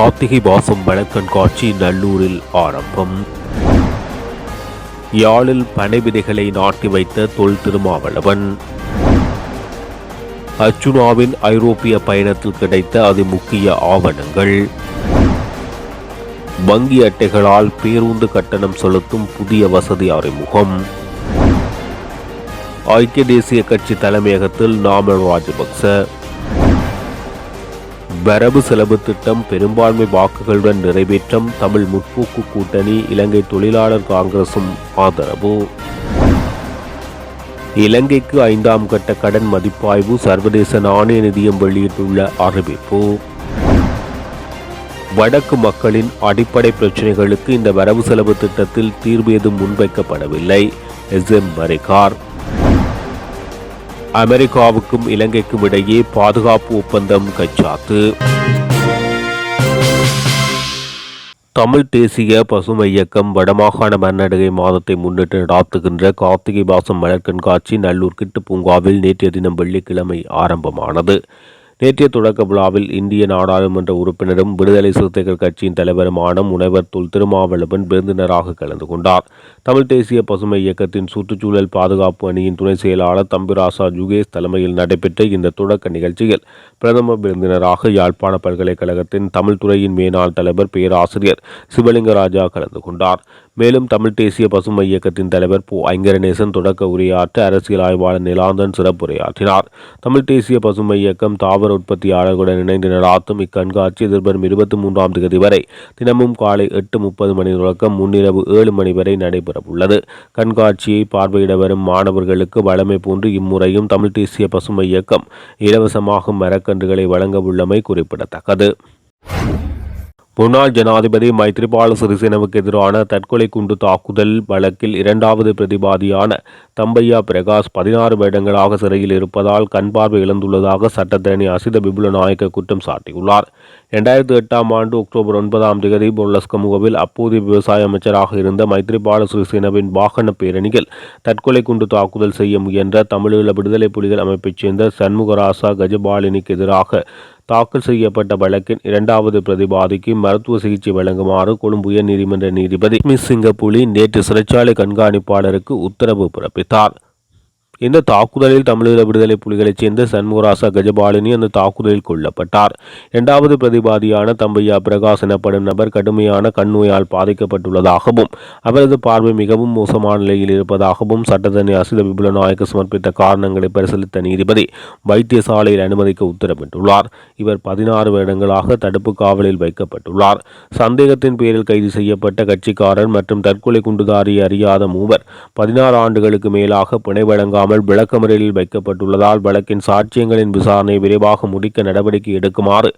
கார்த்திகை மாசம் வனக்கண்காட்சி நல்லூரில் ஆரம்பம். யாழில் பனை விதைகளை நாட்டி வைத்த தொல் திருமாவளவன். அர்ச்சுனாவின் ஐரோப்பிய பயணத்தில் கிடைத்த அதிமுக்கிய ஆவணங்கள். வங்கி அட்டைகளால் பேருந்து கட்டணம் செலுத்தும் புதிய வசதி அறிமுகம். ஐக்கிய தேசிய கட்சி தலைமையகத்தில் நாமல் ராஜபக்ச. வரவு செலவு திட்டம் பெரும்பான்மை வாக்குகளுடன் நிறைவேற்றம் தமிழ் முற்போக்கு கூட்டணி இலங்கை தொழிலாளர் காங்கிரசும் ஆதரவு. இலங்கைக்கு ஐந்தாம் கட்ட கடன் மதிப்பாய்வு சர்வதேச நாணய நிதியம் வெளியிட்டுள்ள அறிவிப்பு. வடக்கு மக்களின் அடிப்படை பிரச்சினைகளுக்கு இந்த வரவு செலவு திட்டத்தில் தீர்வு எதுவும் முன்வைக்கப்படவில்லை. எஸ் எம் மரிகார் அமெரிக்காவுக்கும் இலங்கைக்கும் இடையே பாதுகாப்பு ஒப்பந்தம் கைச்சாத்து. தமிழ் தேசிய பசுமை இயக்கம் வடமாகாண மன்னடகை மாதத்தை முன்னிட்டு நடாத்துகின்ற கார்த்திகை மாசம் மலர் கண்காட்சி நல்லூர் கிட்டு பூங்காவில் நேற்றைய தினம் வெள்ளிக்கிழமை ஆரம்பமானது. நேற்றைய தொடக்க விழாவில் இந்திய நாடாளுமன்ற உறுப்பினரும் விடுதலை சிறுத்தைகள் கட்சியின் தலைவருமான முனைவர் தொல் திருமாவளவன் விருந்தினராக கலந்து கொண்டார். தமிழ் தேசிய பசுமை இயக்கத்தின் சுற்றுச்சூழல் பாதுகாப்பு அணியின் துணை செயலாளர் தம்பிராசா ஜுகேஷ் தலைமையில் நடைபெற்ற இந்த தொடக்க நிகழ்ச்சியில் பிரதம விருந்தினராக யாழ்ப்பாண பல்கலைக்கழகத்தின் தமிழ்துறையின் மேனாள் தலைவர் பேராசிரியர் சிவலிங்கராஜா கலந்து கொண்டார். மேலும் தமிழ் தேசிய பசுமை இயக்கத்தின் தலைவர் போ. ஐங்கரநேசன் தொடக்க உரையாற்ற அரசியல் ஆய்வாளர் நிலாந்தன் சிறப்புரையாற்றினார் தமிழ் தேசிய பசுமை இயக்கம் தாவர உற்பத்தியாளர்களுடன் இணைந்து நடாத்தும் இக்கண்காட்சி எதிர்வரும் இருபத்தி மூன்றாம் தேதி வரை தினமும் காலை எட்டு முப்பது மணி தொடக்கம் முன்னிரவு ஏழு மணி வரை நடைபெறவுள்ளது. கண்காட்சியை பார்வையிட வரும் மாணவர்களுக்கு வழமை போன்று இம்முறையும் தமிழ் தேசிய பசுமை இயக்கம் இலவசமாக மரக்கன்றுகளை வழங்கவுள்ளமை குறிப்பிடத்தக்கது. முன்னாள் ஜனாதிபதி மைத்ரிபால சிறிசேனவுக்கு எதிரான தற்கொலை குண்டு தாக்குதல் வழக்கில் இரண்டாவது பிரதிவாதியான தம்பையா பிரகாஷ் பதினாறு வருடங்களாக சிறையில் இருப்பதால் கண்பார்வை இழந்துள்ளதாக சட்டத்தரணி அசித பிபுல நாயக்க குற்றம் சாட்டியுள்ளார். இரண்டாயிரத்தி எட்டாம் ஆண்டு அக்டோபர் ஒன்பதாம் தேதி பொல்லஸ்கமுகவில் அப்போதைய விவசாய அமைச்சராக இருந்த மைத்ரிபால சிறிசேனவின் வாகன பேரணியில் தற்கொலை குண்டு தாக்குதல் செய்ய முயன்ற தமிழீழ விடுதலை புலிகள் அமைப்பைச் சேர்ந்த சண்முகராசா கஜபாலினிக்கு எதிராக தாக்கல் செய்யப்பட்ட வழக்கின் இரண்டாவது பிரதிவாதிக்கு மருத்துவ சிகிச்சை வழங்குமாறு கொழும்பு உயர் நீதிமன்ற நீதிபதி மிஸ் சிங்கப்புலி நேற்று சிறைச்சாலை கண்காணிப்பாளருக்கு உத்தரவு பிறப்பித்தார். இந்த தாக்குதலில் தமிழீழ விடுதலை புலிகளைச் சேர்ந்த சண்முகராசா கஜபாலினி அந்த தாக்குதலில் கொல்லப்பட்டார். இரண்டாவது பிரதிவாதியான தம்பையா பிரகாஷ் எனப்படும் நபர் கடுமையான கண்ணோயால் பாதிக்கப்பட்டுள்ளதாகவும் அவரது பார்வை மிகவும் மோசமான நிலையில் இருப்பதாகவும் சட்டத்தனி அசித விபுல நாயக்க சமர்ப்பித்த காரணங்களை பரிசீலித்த நீதிபதி வைத்தியசாலையில் அனுமதிக்க உத்தரவிட்டுள்ளார். இவர் பதினாறு வருடங்களாக தடுப்பு காவலில் வைக்கப்பட்டுள்ளார். சந்தேகத்தின் பேரில் கைது செய்யப்பட்ட கட்சிக்காரர் மற்றும் தற்கொலை குண்டுதாரியை அறியாத மூவர் பதினாறு ஆண்டுகளுக்கு மேலாக பிணை வழங்காமல் இல்லாமல் விளக்கமறையில் வைக்கப்பட்டுள்ளதால் வழக்கின் சாட்சியங்களின் விசாரணை விரைவாக முடிக்க நடவடிக்கை எடுக்குமாறு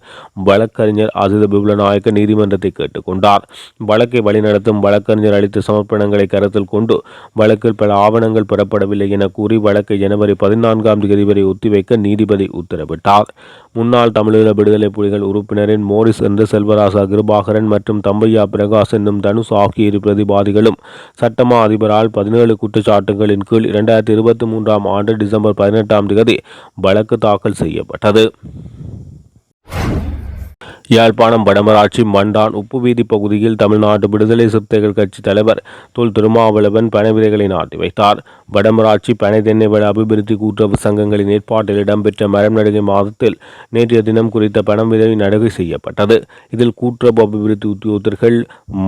வழக்கறிஞர் அஜித பிபுலநாயக்க நீதிமன்றத்தை கேட்டுக்கொண்டார் வழக்கை வழிநடத்தும் வழக்கறிஞர் அளித்த சமர்ப்பணங்களை கருத்தில் கொண்டு வழக்கில் பல ஆவணங்கள் பெறப்படவில்லை என கூறி வழக்கை ஜனவரி பதினான்காம் தேதி வரை ஒத்திவைக்க நீதிபதி உத்தரவிட்டார். முன்னாள் தமிழீழ விடுதலை புலிகள் உறுப்பினரின் மோரிஸ் என்ற செல்வராசா கிருபாகரன் மற்றும் தம்பையா பிரகாஷ் என்னும் தனுஷ் ஆகிய இரு பிரதிவாதிகளும் சட்டமா அதிபரால் பதினேழு குற்றச்சாட்டுகளின் கீழ் இரண்டாயிரத்தி இருபத்தி மூன்றாம் ஆண்டு டிசம்பர் பதினெட்டாம் தேதி வழக்கு தாக்கல் செய்யப்பட்டது. யாழ்ப்பாணம் வடமராட்சி மண்டான் உப்பு வீதி பகுதியில் தமிழ்நாடு விடுதலை சிறுத்தைகள் கட்சி தலைவர் தொல் திருமாவளவன் பனைவிதைகளை நாட்டி வைத்தார். வடமராட்சி பனை தென்னை வள அபிவிருத்தி கூட்டுறவு சங்கங்களின் ஏற்பாட்டில் இடம்பெற்ற மரம் நடுகை மாதத்தில் நேற்றைய தினம் குறித்த பணம் விதை நடுகை செய்யப்பட்டது. இதில் கூட்டுறவு அபிவிருத்தி உத்தியோகத்தர்கள்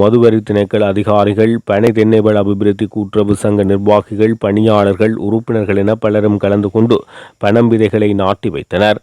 மதுவரி திணைக்கள் அதிகாரிகள் பனை தென்னை வள அபிவிருத்தி கூட்டுறவு சங்க நிர்வாகிகள் பணியாளர்கள் உறுப்பினர்கள் என பலரும் கலந்து கொண்டு பணம் விதைகளை நாட்டி வைத்தனர்.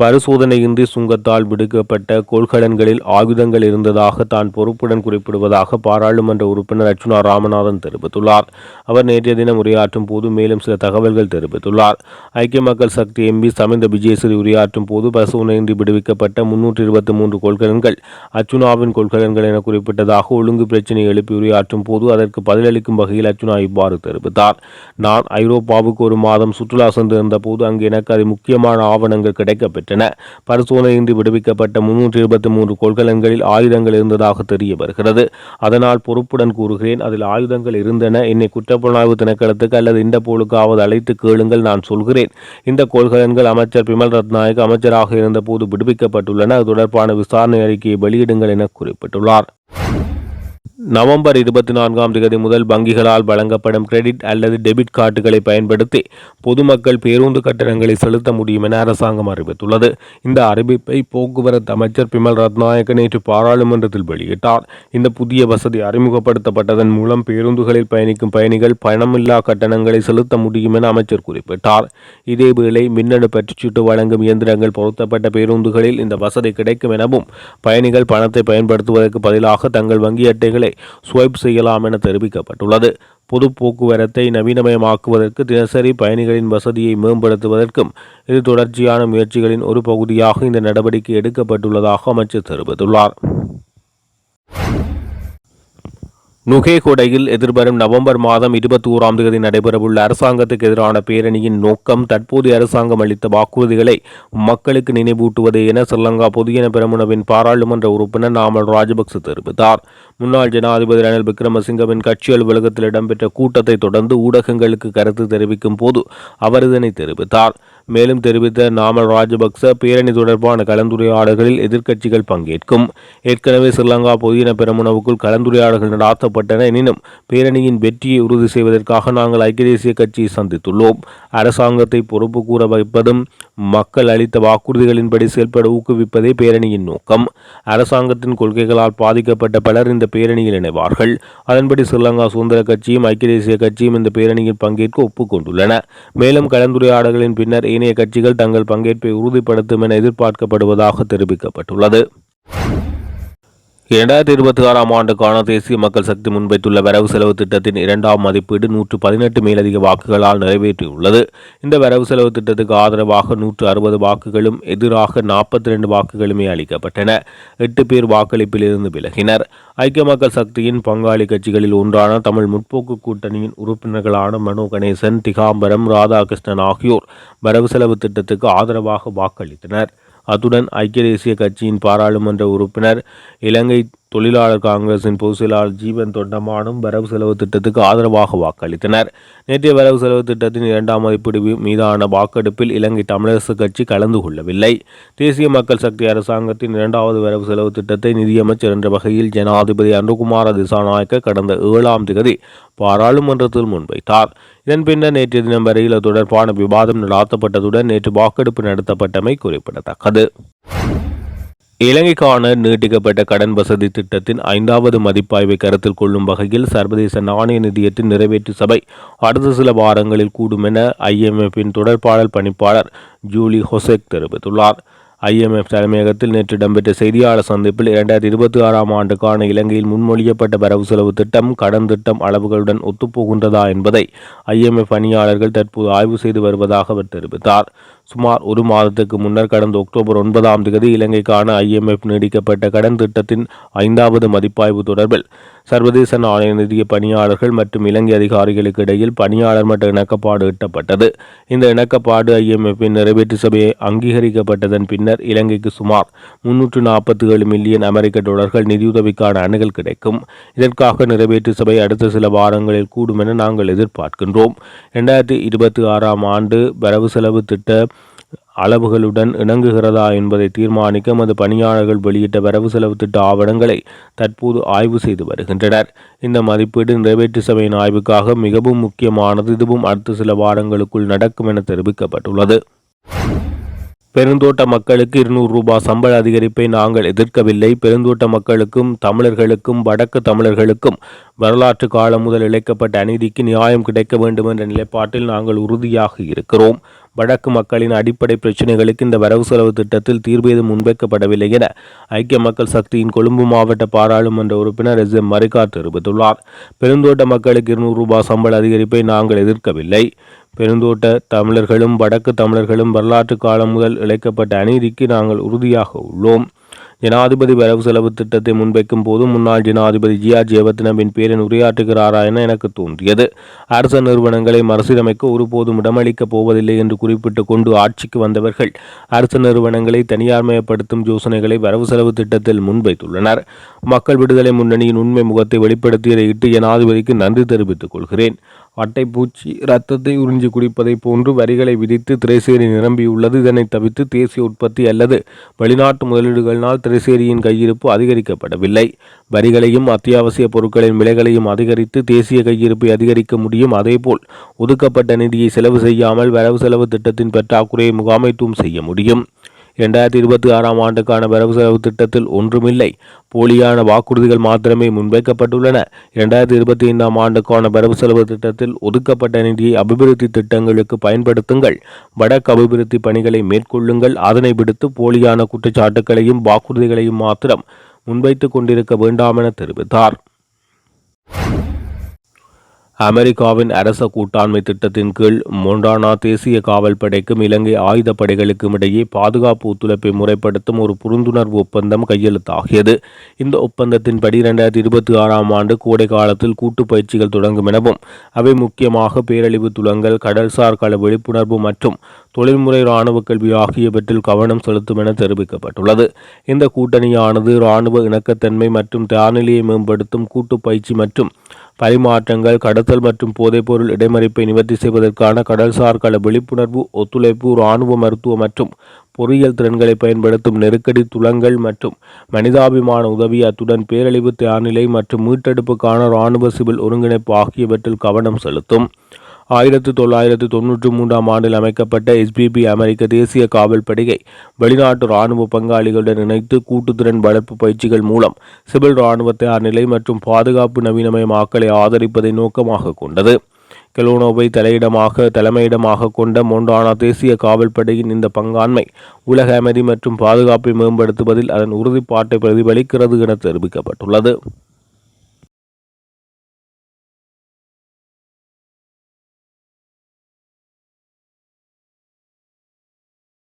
பரிசோதனையின்றி சுங்கத்தால் விடுக்கப்பட்ட கொள்கலன்களில் ஆயுதங்கள் இருந்ததாக தான் பொறுப்புடன் குறிப்பிடுவதாக பாராளுமன்ற உறுப்பினர் அர்ச்சுனா ராமநாதன் தெரிவித்துள்ளார். அவர் நேற்றைய தினம் உரையாற்றும் போது மேலும் சில தகவல்கள் தெரிவித்துள்ளார். ஐக்கிய மக்கள் சக்தி எம்பி சமிந்த விஜயசிறி உரையாற்றும் போது பரிசோதனையின்றி விடுவிக்கப்பட்ட முன்னூற்றி இருபத்தி மூன்று கொள்கலன்கள் அர்ச்சுனாவின் கொள்கலன்கள் என குறிப்பிட்டதாக ஒழுங்கு பிரச்சினை எழுப்பி உரையாற்றும் போது அதற்கு பதிலளிக்கும் வகையில் அர்ச்சுனா இவ்வாறு தெரிவித்தார். நான் ஐரோப்பாவுக்கு ஒரு மாதம் சுற்றுலா சென்றிருந்த போது அங்கு எனக்கு அது முக்கியமான ஆவணங்கள் கிடைக்கப்பெற்று பெற்றன பரிசோதனையின்றி விடுவிக்கப்பட்ட முன்னூற்றி இருபத்தி மூன்று கொள்கலன்களில் ஆயுதங்கள் இருந்ததாக தெரிய வருகிறது. அதனால் பொறுப்புடன் கூறுகிறேன். அதில் ஆயுதங்கள் இருந்தன. என்னை குற்றப்புலனாய்வு திணைக்களத்துக்கு அல்லது இந்த போலுக்காவது அழைத்து கேளுங்கள் நான் சொல்கிறேன். இந்த கொள்கலன்கள் அமைச்சர் பிமல் ரத்நாயக் அமைச்சராக இருந்தபோது விடுவிக்கப்பட்டுள்ளன. அது தொடர்பான விசாரணை அறிக்கையை வெளியிடுங்கள் என குறிப்பிட்டுள்ளார். நவம்பர் இருபத்தி நான்காம் தேதி முதல் வங்கிகளால் வழங்கப்படும் கிரெடிட் அல்லது டெபிட் கார்டுகளை பயன்படுத்தி பொதுமக்கள் பேருந்து கட்டணங்களை செலுத்த முடியும் என அரசாங்கம் அறிவித்துள்ளது. இந்த அறிவிப்பை போக்குவரத்து அமைச்சர் பிமல் ரத்நாயக்க நேற்று பாராளுமன்றத்தில் வெளியிட்டார். இந்த புதிய வசதி அறிமுகப்படுத்தப்பட்டதன் மூலம் பேருந்துகளில் பயணிக்கும் பயணிகள் பணமில்லா கட்டணங்களை செலுத்த முடியும் என அமைச்சர் குறிப்பிட்டார். இதேவேளை மின்னணு பற்றுச்சீட்டு வழங்கும் இயந்திரங்கள் பொருத்தப்பட்ட பேருந்துகளில் இந்த வசதி கிடைக்கும் எனவும் பயணிகள் பணத்தை பயன்படுத்துவதற்கு பதிலாக தங்கள் வங்கி அட்டைகளை ஸ்வைப் செய்யலாம் என தெரிவிக்கப்பட்டுள்ளது. பொது போக்குவரத்தை நவீனமயமாக்குவதற்கு தினசரி பயணிகளின் வசதியை மேம்படுத்துவதற்கும் இது தொடர்ச்சியான முயற்சிகளின் ஒரு பகுதியாக இந்த நடவடிக்கை எடுக்கப்பட்டுள்ளதாக அமைச்சர் தெரிவித்துள்ளார். நுகேகொடையில் எதிர்வரும் நவம்பர் மாதம் இருபத்தி ஓராம் தேதி நடைபெறவுள்ள அரசாங்கத்துக்கு எதிரான பேரணியின் நோக்கம் தற்போதைய அரசாங்கம் அளித்த வாக்குறுதிகளை மக்களுக்கு நினைவூட்டுவதே என ஸ்ரீலங்கா பொதுஜன பெரமுனவின் பாராளுமன்ற உறுப்பினர் நாமல் ராஜபக்ச தெரிவித்தார். முன்னாள் ஜனாதிபதி ரணில் விக்ரமசிங்கவின் கட்சி அலுவலகத்தில் இடம்பெற்ற கூட்டத்தை தொடர்ந்து ஊடகங்களுக்கு கருத்து தெரிவிக்கும் போது அவர் இதனை தெரிவித்தார். மேலும் தெரிவித்த நாமல் ராஜபக்ச பேரணி தொடர்பான கலந்துரையாடல்களில் எதிர்க்கட்சிகள் பங்கேற்கும். ஏற்கனவே ஸ்ரீலங்கா பொதுஜன பெரமுனவுக்குள் கலந்துரையாடல்கள் நடாத்தப்பட்டன எனினும் பேரணியின் வெற்றியை உறுதி செய்வதற்காக நாங்கள் ஐக்கிய தேசிய கட்சியை சந்தித்துள்ளோம். அரசாங்கத்தை பொறுப்பு கூற வைப்பதும் மக்கள் அளித்த வாக்குறுதிகளின்படி செயல்பட ஊக்குவிப்பதே பேரணியின் நோக்கம். அரசாங்கத்தின் கொள்கைகளால் பாதிக்கப்பட்ட பலர் இந்த பேரணியில் இணைவார்கள். அதன்படி ஸ்ரீலங்கா சுதந்திர கட்சியும் ஐக்கிய தேசிய கட்சியும் இந்த பேரணியில் பங்கேற்க ஒப்புக்கொண்டுள்ளன. மேலும் கலந்துரையாடல்களின் பின்னர் ஏனைய கட்சிகள் தங்கள் பங்கேற்பை உறுதிப்படுத்தும் என எதிர்பார்க்கப்படுவதாக தெரிவிக்கப்பட்டுள்ளது. இரண்டாயிரத்தி இருபத்தி ஆறாம் ஆண்டுக்கான தேசிய மக்கள் சக்தி முன்வைத்துள்ள வரவு செலவு திட்டத்தின் இரண்டாம் மதிப்பீடு நூற்று பதினெட்டு மேலதிக வாக்குகளால் நிறைவேற்றியுள்ளது. இந்த வரவு செலவு திட்டத்துக்கு ஆதரவாக நூற்று அறுபது வாக்குகளும் எதிராக நாற்பத்தி ரெண்டு வாக்குகளுமே அளிக்கப்பட்டன. எட்டு பேர் வாக்களிப்பில் இருந்து விலகினர். ஐக்கிய மக்கள் சக்தியின் பங்காளி கட்சிகளில் ஒன்றான தமிழ் முற்போக்கு கூட்டணியின் உறுப்பினர்களான மனோ கணேசன் திகாம்பரம் ராதாகிருஷ்ணன் ஆகியோர் வரவு செலவு திட்டத்துக்கு ஆதரவாக வாக்களித்தனர். அத்துடன் ஐக்கிய தேசிய கட்சியின் பாராளுமன்ற உறுப்பினர் இலங்கை தொழிலாளர் காங்கிரசின் பொதுச் செயலாளர் ஜீவன் தொண்டமானும் வரவு செலவு திட்டத்துக்கு ஆதரவாக வாக்களித்தனர். நேற்றைய வரவு செலவு திட்டத்தின் இரண்டாம் மதிப்பீடு மீதான வாக்கெடுப்பில் இலங்கை தமிழரசு கட்சி கலந்து கொள்ளவில்லை. தேசிய மக்கள் சக்தி அரசாங்கத்தின் இரண்டாவது வரவு செலவு திட்டத்தை நிதியமைச்சர் என்ற வகையில் ஜனாதிபதி அனுகுமார திசாநாயக்க கடந்த ஏழாம் தேதி பாராளுமன்றத்தில் முன்வைத்தார். இதன் பின்னர் நேற்றைய தினம் வரையில் தொடர்பான விவாதம் நடாத்தப்பட்டதுடன் நேற்று வாக்கெடுப்பு நடத்தப்பட்டமை குறிப்பிடத்தக்கது. இலங்கைக்கான நீட்டிக்கப்பட்ட கடன் வசதி திட்டத்தின் ஐந்தாவது மதிப்பாய்வை கருத்தில் கொள்ளும் வகையில் சர்வதேச நாணய நிதியத்தின் நிறைவேற்று சபை அடுத்த சில வாரங்களில் கூடும் என ஐஎம்எஃப்பின் தொடர்பாளர் பணிப்பாளர் ஜூலி ஹொசெக் தெரிவித்துள்ளார். ஐஎம்எஃப் தலைமையகத்தில் நேற்று இடம்பெற்ற செய்தியாளர் சந்திப்பில் இரண்டாயிரத்தி இருபத்தி ஆறாம் ஆண்டுக்கான இலங்கையில் முன்மொழியப்பட்ட வரவு செலவு திட்டம் கடன் திட்டம் அளவுகளுடன் ஒத்துப்போகின்றதா என்பதை ஐஎம்எஃப் பணியாளர்கள் தற்போது ஆய்வு செய்து வருவதாக அவர் தெரிவித்தார். சுமார் ஒரு மாதத்துக்கு முன்னர் கடந்த அக்டோபர் ஒன்பதாம் தேதி இலங்கைக்கான ஐஎம்எஃப் நீடிக்கப்பட்ட கடன் திட்டத்தின் ஐந்தாவது மதிப்பாய்வு தொடர்பில் சர்வதேச நாணய நிதிய பணியாளர்கள் மற்றும் இலங்கை அதிகாரிகளுக்கு இடையில் பணியாளர் மட்ட இணக்கப்பாடு எட்டப்பட்டது. இந்த இணக்கப்பாடு ஐஎம்எஃப்பின் நிறைவேற்று சபையை அங்கீகரிக்கப்பட்டதன் பின்னர் இலங்கைக்கு சுமார் முன்னூற்று நாற்பத்தி ஏழு மில்லியன் அமெரிக்க டாலர்கள் நிதியுதவிக்கான அணுகல் கிடைக்கும். இதற்காக நிறைவேற்று சபை அடுத்த சில வாரங்களில் கூடும் என நாங்கள் எதிர்பார்க்கின்றோம். இரண்டாயிரத்தி இருபத்தி ஆறாம் ஆண்டு வரவு செலவு திட்ட அளவுகளுடன் இணங்குகிறதா என்பதை தீர்மானிக்க மது பணியாளர்கள் வெளியிட்ட வரவு செலவு திட்ட ஆவணங்களை தற்போது ஆய்வு செய்து வருகின்றனர். இந்த மதிப்பீடு நிறைவேற்று சபையின் ஆய்வுக்காக மிகவும் முக்கியமானது. இதுவும் அடுத்த சில வாரங்களுக்குள் நடக்கும் என தெரிவிக்கப்பட்டுள்ளது. பெருந்தோட்ட மக்களுக்கு இருநூறு ரூபாய் சம்பள அதிகரிப்பை நாங்கள் எதிர்க்கவில்லை. பெருந்தோட்ட மக்களுக்கும் தமிழர்களுக்கும் வடக்கு தமிழர்களுக்கும் வரலாற்று காலம் முதல் இழைக்கப்பட்ட அநீதிக்கு நியாயம் கிடைக்க வேண்டும் என்ற நிலைப்பாட்டில் நாங்கள் உறுதியாக இருக்கிறோம். வடக்கு மக்களின் அடிப்படை பிரச்சினைகளுக்கு இந்த வரவு செலவு திட்டத்தில் தீர்வு எதுவும் முன்வைக்கப்படவில்லை என ஐக்கிய மக்கள் சக்தியின் கொழும்பு மாவட்ட பாராளுமன்ற உறுப்பினர் எஸ் எம் மரிகார் தெரிவித்துள்ளார். பெருந்தோட்ட மக்களுக்கு இருநூறு ரூபாய் சம்பள அதிகரிப்பை நாங்கள் எதிர்க்கவில்லை. பெருந்தோட்ட தமிழர்களும் வடக்கு தமிழர்களும் வரலாற்று காலம் முதல் இழைக்கப்பட்ட அநீதிக்கு நாங்கள் உறுதியாக உள்ளோம். ஜனாதிபதி வரவு செலவு திட்டத்தை முன்வைக்கும் போது முன்னாள் ஜனாதிபதி ஜியா ஜெயவர்தனவின் பேரின் உரையாற்றுகிறாரா என எனக்கு தோன்றியது. அரச நிறுவனங்களை மறுசீரமைக்க ஒருபோதும் இடமளிக்கப் போவதில்லை என்று குறிப்பிட்டு கொண்டு ஆட்சிக்கு வந்தவர்கள் அரச நிறுவனங்களை தனியார்மயப்படுத்தும் யோசனைகளை வரவு செலவு திட்டத்தில் முன்வைத்துள்ளனர். மக்கள் விடுதலை முன்னணியின் உண்மை முகத்தை வெளிப்படுத்தியதை இட்டு ஜனாதிபதிக்கு நன்றி தெரிவித்துக் கொள்கிறேன். அட்டைப்பூச்சி ரத்தத்தை உறிஞ்சி குடிப்பதை போன்று வரிகளை விதித்து திரைசேரி நிரம்பியுள்ளது. இதனை தவிர்த்து தேசிய உற்பத்தி அல்லது வெளிநாட்டு முதலீடுகளினால் திரைசேரியின் கையிருப்பு அதிகரிக்கப்படவில்லை. வரிகளையும் அத்தியாவசிய பொருட்களின் விலைகளையும் அதிகரித்து தேசிய கையிருப்பை அதிகரிக்க முடியும். அதேபோல் ஒதுக்கப்பட்ட நிதியை செலவு செய்யாமல் வரவு செலவு திட்டத்தின் பற்றாக்குறையை முகாமைத்துவம் செய்ய முடியும். இரண்டாயிரத்தி இருபத்தி ஆறாம் ஆண்டுக்கான வரவு செலவு திட்டத்தில் ஒன்றுமில்லை. போலியான வாக்குறுதிகள் மாத்திரமே முன்வைக்கப்பட்டுள்ளன. இரண்டாயிரத்தி இருபத்தி ஐந்தாம் ஆண்டுக்கான வரவு செலவு திட்டத்தில் ஒதுக்கப்பட்ட நிதியை அபிவிருத்தி திட்டங்களுக்கு பயன்படுத்துங்கள். வடக்கு அபிவிருத்தி பணிகளை மேற்கொள்ளுங்கள். அதனை விடுத்து போலியான குற்றச்சாட்டுகளையும் வாக்குறுதிகளையும் மாத்திரம் முன்வைத்துக் கொண்டிருக்க வேண்டாம் என தெரிவித்தார். அமெரிக்காவின் அரச கூட்டாண்மை திட்டத்தின் கீழ் மொண்டானா தேசிய காவல் படைக்கும் இலங்கை ஆயுத படைகளுக்கும் இடையே பாதுகாப்பு ஒத்துழைப்பை முறைப்படுத்தும் ஒரு புரிந்துணர்வு ஒப்பந்தம் கையெழுத்தாகியது. இந்த ஒப்பந்தத்தின்படி இரண்டாயிரத்தி இருபத்தி ஆறாம் ஆண்டு கோடை காலத்தில் கூட்டு பயிற்சிகள் தொடங்கும் எனவும் அவை முக்கியமாக பேரழிவு துளங்கள் கடல்சார் கள விழிப்புணர்வு மற்றும் தொழில்முறை இராணுவ கல்வி ஆகியவற்றில் கவனம் செலுத்தும் என தெரிவிக்கப்பட்டுள்ளது. இந்த கூட்டணியானது இராணுவ இணக்கத்தன்மை மற்றும் தானிலையை மேம்படுத்தும் கூட்டு பயிற்சி மற்றும் பரிமாற்றங்கள் கடத்தல் மற்றும் போதைப்பொருள் இடைமறிப்பை நிவர்த்தி செய்வதற்கான கடல்சார் கள விழிப்புணர்வு ஒத்துழைப்பு இராணுவ மருத்துவ மற்றும் பொறியியல் திறன்களை பயன்படுத்தும் நெருக்கடி துளங்கள் மற்றும் மனிதாபிமான உதவி அத்துடன் பேரழிவு தயார்நிலை மற்றும் மீட்டெடுப்புக்கான இராணுவ சிவில் ஒருங்கிணைப்பு ஆகியவற்றில் கவனம் செலுத்தும். ஆயிரத்து தொள்ளாயிரத்து தொன்னூற்றி மூன்றாம் ஆண்டில் அமைக்கப்பட்ட எஸ்பிபி அமெரிக்க தேசிய காவல் படையை வெளிநாட்டு இராணுவ பங்காளிகளுடன் இணைத்து கூட்டுத்திறன் வளர்ப்பு பயிற்சிகள் மூலம் சிவில் இராணுவத்தை நிலை மற்றும் பாதுகாப்பு நவீனமயமாக்கலை ஆதரிப்பதை நோக்கமாக கொண்டது. கெலோனோவை தலையிடமாக தலைமையிடமாக கொண்ட மொண்டானா தேசிய காவல் படையின் இந்த பங்காண்மை உலக அமைதி மற்றும் பாதுகாப்பை மேம்படுத்துவதில் அதன் உறுதிப்பாட்டை பிரதிபலிக்கிறது என தெரிவிக்கப்பட்டுள்ளது.